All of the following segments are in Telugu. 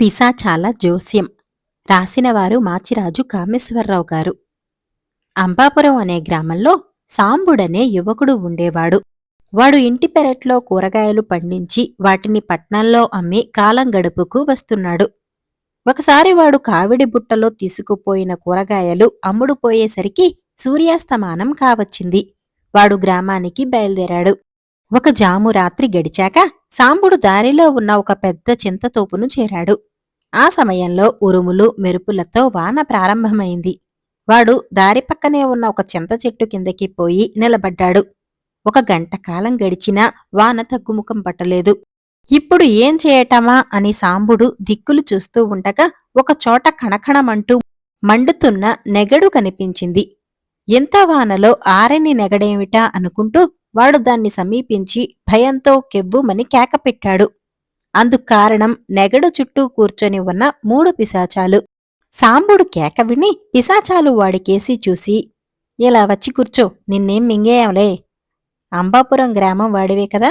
పిశాచాల జోస్యం. రాసినవారు మాచిరాజు కామేశ్వరరావు గారు. అంబాపురం అనే గ్రామంలో సాంబుడనే యువకుడు ఉండేవాడు. వాడు ఇంటి పెరట్లో కూరగాయలు పండించి వాటిని పట్నంలో అమ్మి కాలం గడుపుకు వస్తున్నాడు. ఒకసారి వాడు కావిడి బుట్టలో తీసుకుపోయిన కూరగాయలు అమ్ముడుపోయేసరికి సూర్యాస్తమానం కావచ్చింది. వాడు గ్రామానికి బయలుదేరాడు. ఒక జాము రాత్రి గడిచాక సాంబుడు దారిలో ఉన్న ఒక పెద్ద చింతతోపును చేరాడు. ఆ సమయంలో ఉరుములు మెరుపులతో వాన ప్రారంభమైంది. వాడు దారి పక్కనే ఉన్న ఒక చింత చెట్టు కిందకి పోయి నిలబడ్డాడు. ఒక గంట కాలం గడిచినా వాన తగ్గుముఖం పట్టలేదు. ఇప్పుడు ఏం చేయటమా అని సాంబుడు దిక్కులు చూస్తూ ఉండగా ఒక చోట కణకణమంటూ మండుతున్న నెగడు కనిపించింది. ఎంత వానలో ఆరని నెగడేమిటా అనుకుంటూ వాడు దాన్ని సమీపించి భయంతో కెవ్వుమని కేకపెట్టాడు. అందుకారణం నెగడు చుట్టూ కూర్చొని ఉన్న మూడు పిశాచాలు. సాంబుడు కేక విని పిశాచాలు వాడికేసి చూసి ఇలా వచ్చి కూర్చో నిన్నేం మింగేయంలే. అంబాపురం గ్రామం వాడివే కదా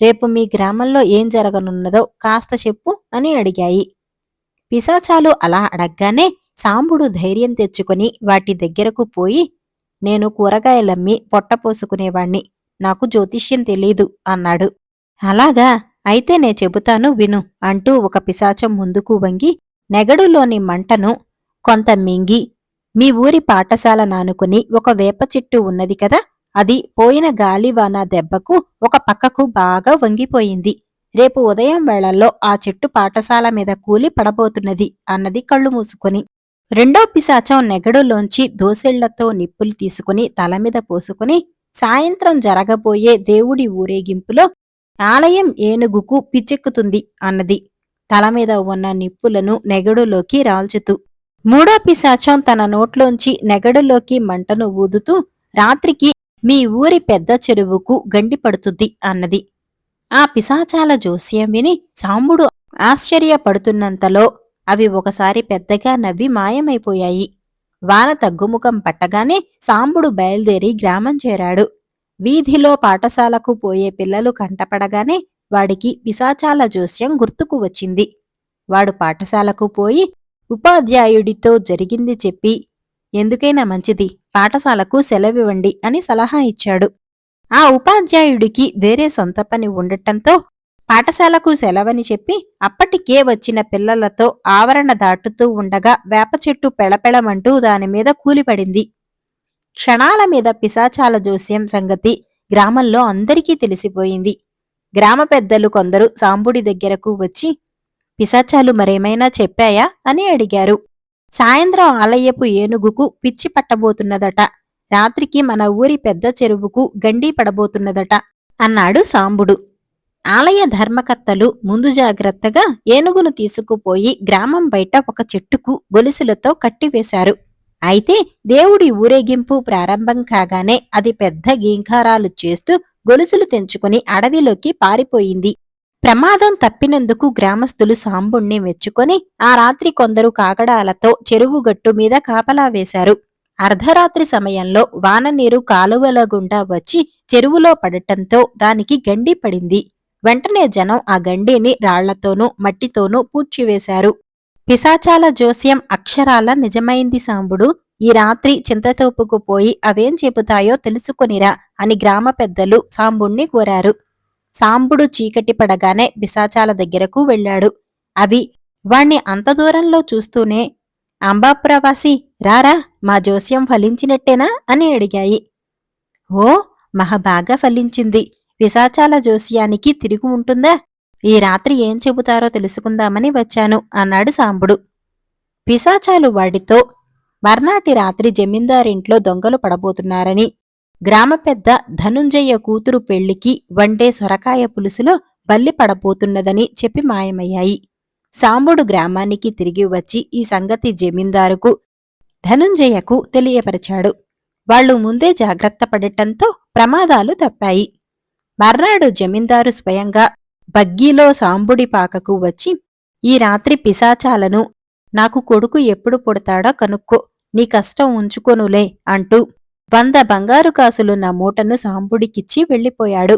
రేపు మీ గ్రామంలో ఏం జరగనున్నదో కాస్త చెప్పు అని అడిగాయి. పిశాచాలు అలా అడగ్గానే సాంబుడు ధైర్యం తెచ్చుకొని వాటి దగ్గరకు పోయి నేను కూరగాయలమ్మి పొట్టపోసుకునేవాణ్ణి నాకు జ్యోతిష్యం తెలీదు అన్నాడు. అలాగా అయితే నే చెబుతాను విను అంటూ ఒక పిశాచం ముందుకు వంగి నెగడులోని మంటను కొంత మింగి మీ ఊరి పాఠశాల నానుకుని ఒక వేప చెట్టు ఉన్నది కదా అది పోయిన గాలివాన దెబ్బకు ఒక పక్కకు బాగా వంగిపోయింది. రేపు ఉదయం వేళల్లో ఆ చెట్టు పాఠశాల మీద కూలి పడబోతున్నది అన్నది కళ్ళు మూసుకొని. రెండో పిశాచం నెగడులోంచి దోసెళ్ళతో నిప్పులు తీసుకుని తలమీద పోసుకుని సాయంత్రం జరగబోయే దేవుడి ఊరేగింపులో ఆలయం ఏనుగుకు పిచ్చెక్కుతుంది అన్నది. తలమీద ఉన్న నిప్పులను నెగడులోకి రాల్చుతూ మూడో పిశాచం తన నోట్లోంచి నెగడులోకి మంటను ఊదుతూ రాత్రికి మీ ఊరి పెద్ద చెరువుకు గండి పడుతుంది అన్నది. ఆ పిశాచాల జోస్యం విని సాంబుడు ఆశ్చర్యపడుతున్నంతలో అవి ఒకసారి పెద్దగా నవ్వి మాయమైపోయాయి. వాన తగ్గుముఖం పట్టగానే సాంబుడు బయలుదేరి గ్రామం చేరాడు. వీధిలో పాఠశాలకు పోయే పిల్లలు కంటపడగానే వాడికి పిశాచాల జోస్యం గుర్తుకు వచ్చింది. వాడు పాఠశాలకు పోయి ఉపాధ్యాయుడితో జరిగింది చెప్పి ఎందుకైనా మంచిది పాఠశాలకు సెలవివ్వండి అని సలహా ఇచ్చాడు. ఆ ఉపాధ్యాయుడికి వేరే సొంత పని ఉండటంతో పాఠశాలకు సెలవని చెప్పి అప్పటికే వచ్చిన పిల్లలతో ఆవరణ దాటుతూ ఉండగా వేప చెట్టు పెళపెళమంటూ దానిమీద కూలిపడింది. క్షణాల మీద పిశాచాల జోస్యం సంగతి గ్రామంలో అందరికీ తెలిసిపోయింది. గ్రామ పెద్దలు కొందరు సాంబుడి దగ్గరకు వచ్చి పిశాచాలు మరేమైనా చెప్పాయా? అని అడిగారు. సాయంత్రం ఆలయపు ఏనుగుకు పిచ్చి పట్టబోతున్నదట. రాత్రికి మన ఊరి పెద్ద చెరువుకు గండి పడబోతున్నదట అన్నాడు సాంబుడు. ఆలయ ధర్మకర్తలు ముందు జాగ్రత్తగా ఏనుగును తీసుకుపోయి గ్రామం బయట ఒక చెట్టుకు గొలుసులతో కట్టివేశారు. అయితే దేవుడి ఊరేగింపు ప్రారంభం కాగానే అది పెద్ద గీంకారాలు చేస్తూ గొలుసులు తెంచుకుని అడవిలోకి పారిపోయింది. ప్రమాదం తప్పినందుకు గ్రామస్తులు సాంబుణ్ణి మెచ్చుకొని ఆ రాత్రి కొందరు కాగడాలతో చెరువు గట్టు మీద కాపలా వేశారు. అర్ధరాత్రి సమయంలో వాననీరు కాలువల గుండా వచ్చి చెరువులో పడటంతో దానికి గండి పడింది. వెంటనే జనం ఆ గండిని రాళ్ళతోనూ మట్టితోనూ పూడ్చివేశారు. పిశాచాల జోస్యం అక్షరాల నిజమైంది సాంబుడు ఈ రాత్రి చింతతోపుకు పోయి అవేం చెబుతాయో తెలుసుకొనిరా అని గ్రామ పెద్దలు సాంబుణ్ణి కోరారు. సాంబుడు చీకటి పడగానే పిశాచాల దగ్గరకు వెళ్ళాడు. అవి వాణ్ణి అంత దూరంలో చూస్తూనే అంబాప్రవాసి రారా మా జోస్యం ఫలించినట్టేనా? అని అడిగాయి. ఓ మహాబాగా ఫలించింది. పిశాచాల జోస్యానికి తిరిగి ఉంటుందా? ఈ రాత్రి ఏం చెబుతారో తెలుసుకుందామని వచ్చాను అన్నాడు సాంబుడు. పిశాచాలు వాడితో మర్నాటి రాత్రి జమీందారింట్లో దొంగలు పడబోతున్నారని గ్రామ పెద్ద ధనుంజయ్య కూతురు పెళ్ళికి వండే సొరకాయ పులుసులో బల్లి పడబోతున్నదని చెప్పి మాయమయ్యాయి. సాంబుడు గ్రామానికి తిరిగి వచ్చి ఈ సంగతి జమీందారుకు ధనుంజయ్యకు తెలియపరిచాడు. వాళ్ళు ముందే జాగ్రత్త పడటంతో ప్రమాదాలు తప్పాయి. మర్నాడు జమీందారు స్వయంగా బగ్గీలో సాంబుడి పాకకు వచ్చి ఈ రాత్రి పిశాచాలను నాకు కొడుకు ఎప్పుడు పుడతాడో కనుక్కో నీ కష్టం ఉంచుకొనులే అంటూ వంద బంగారు కాసులున్న మూటను సాంబుడికిచ్చి వెళ్ళిపోయాడు.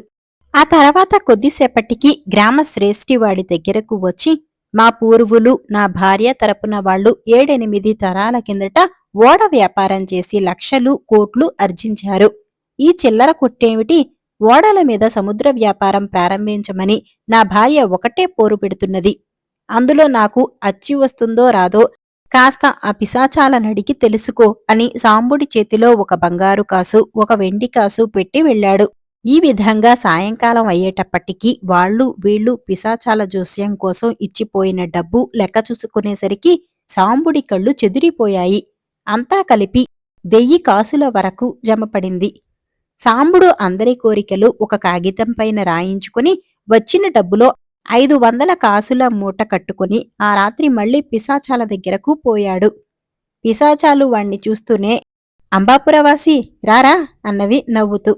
ఆ తర్వాత కొద్దిసేపటికి గ్రామ శ్రేష్ఠివాడి దగ్గరకు వచ్చి మా పూర్వులు నా భార్య తరపున వాళ్ళు ఏడెనిమిది తరాల కిందట ఓడ వ్యాపారం చేసి లక్షలు కోట్లు అర్జించారు. ఈ చిల్లర కొట్టేమిటి? ఓడల మీద సముద్ర వ్యాపారం ప్రారంభించమని నా భార్య ఒకటే పోరు పెడుతున్నది. అందులో నాకు అచ్చి వస్తుందో రాదో కాస్త ఆ పిశాచాల నడికి తెలుసుకో అని సాంబుడి చేతిలో ఒక బంగారు కాసు ఒక వెండి కాసు పెట్టి వెళ్ళాడు. ఈ విధంగా సాయంకాలం అయ్యేటప్పటికీ వాళ్ళు వీళ్ళు పిశాచాల జోస్యం కోసం ఇచ్చిపోయిన డబ్బు లెక్క చూసుకునేసరికి సాంబుడి కళ్ళు చెదిరిపోయాయి. అంతా కలిపి వెయ్యి కాసుల వరకు జమపడింది. సాంబుడు అందరి కోరికలు ఒక కాగితం పైన రాయించుకుని వచ్చిన డబ్బులో ఐదు వందల కాసుల మూట కట్టుకుని ఆ రాత్రి మళ్ళీ పిశాచాల దగ్గరకు పోయాడు. పిశాచాలు వాణ్ణి చూస్తూనే అంబాపురవాసి రారా? అన్నవి నవ్వుతూ.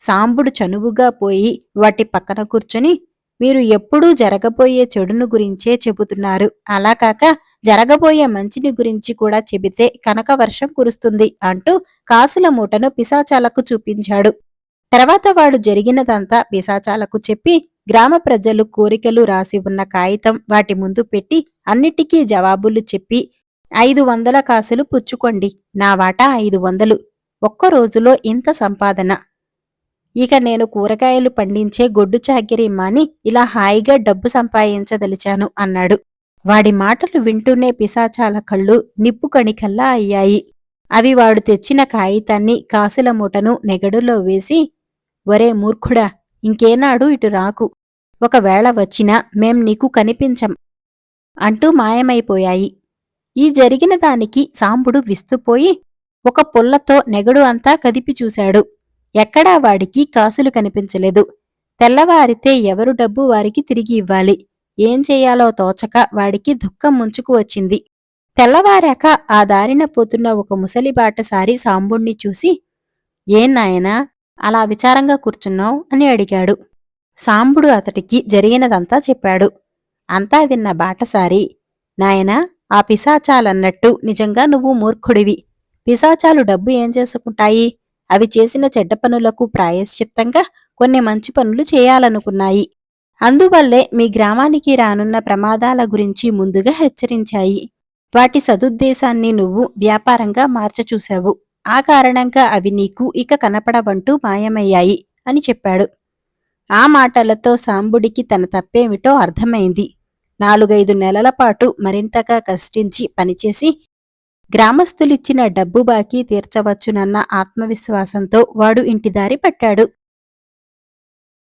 సాంబుడు చనువుగా పోయి వాటి పక్కన కూర్చొని మీరు ఎప్పుడూ జరగబోయే చెడును గురించే చెబుతున్నారు. అలా కాక జరగబోయే మంచిని గురించి కూడా చెబితే కనక వర్షం కురుస్తుంది అంటూ కాసుల మూటను పిశాచాలకు చూపించాడు. తర్వాత వాడు జరిగినదంతా పిశాచాలకు చెప్పి గ్రామ ప్రజలు కోరికలు రాసి ఉన్న కాగితం వాటి ముందు పెట్టి అన్నిటికీ జవాబులు చెప్పి ఐదు వందల కాసులు పుచ్చుకోండి. నా వాటా ఐదు వందలు. ఒక్క రోజులో ఇంత సంపాదన. ఇక నేను కూరగాయలు పండించే గొడ్డు చాకిరి మాని ఇలా హాయిగా డబ్బు సంపాదించదలిచాను అన్నాడు. వాడి మాటలు వింటూనే పిశాచాల కళ్ళు నిప్పు కణికల్లా అయ్యాయి. అవి వాడు తెచ్చిన కాగితాన్ని కాసుల మూటను నెగడులో వేసి ఒరే మూర్ఖుడా ఇంకేనాడు ఇటు రాకు. ఒకవేళ వచ్చినా మేం నీకు కనిపించం అంటూ మాయమైపోయాయి. ఈ జరిగిన దానికి సాంబుడు విస్తుపోయి ఒక పుల్లతో నెగడు అంతా కదిపి చూశాడు. ఎక్కడా వాడికి కాసులు కనిపించలేదు. తెల్లవారితే ఎవరు డబ్బు వారికి తిరిగి ఇవ్వాలి. ఏం చెయ్యాలో తోచక వాడికి దుఃఖం ముంచుకు వచ్చింది. తెల్లవారాక ఆ దారిన పోతున్న ఒక ముసలి బాటసారి సాంబుణ్ణి చూసి ఏం నాయనా అలా విచారంగా కూర్చున్నావు? అని అడిగాడు. సాంబుడు అతడికి జరిగినదంతా చెప్పాడు. అంతా విన్న బాటసారి నాయనా ఆ పిశాచాలన్నట్టు నిజంగా నువ్వు మూర్ఖుడివి. పిశాచాలు డబ్బు ఏం చేసుకుంటాయి? అవి చేసిన చెడ్డ పనులకు ప్రాయశ్చిత్తంగా కొన్ని మంచి పనులు చేయాలనుకున్నాయి. అందువల్లే మీ గ్రామానికి రానున్న ప్రమాదాల గురించి ముందుగా హెచ్చరించాయి. వాటి సదుద్దేశాన్ని నువ్వు వ్యాపారంగా మార్చచూశావు ఆ కారణంగా అవి నీకు ఇక కనపడవంటూ మాయమయ్యాయి అని చెప్పాడు. ఆ మాటలతో సాంబుడికి తన తప్పేమిటో అర్థమైంది. నాలుగైదు నెలల పాటు మరింతగా కష్టించి పనిచేసి గ్రామస్తులిచ్చిన డబ్బు బాకీ తీర్చవచ్చునన్న ఆత్మవిశ్వాసంతో వాడు ఇంటిదారి పట్టాడు.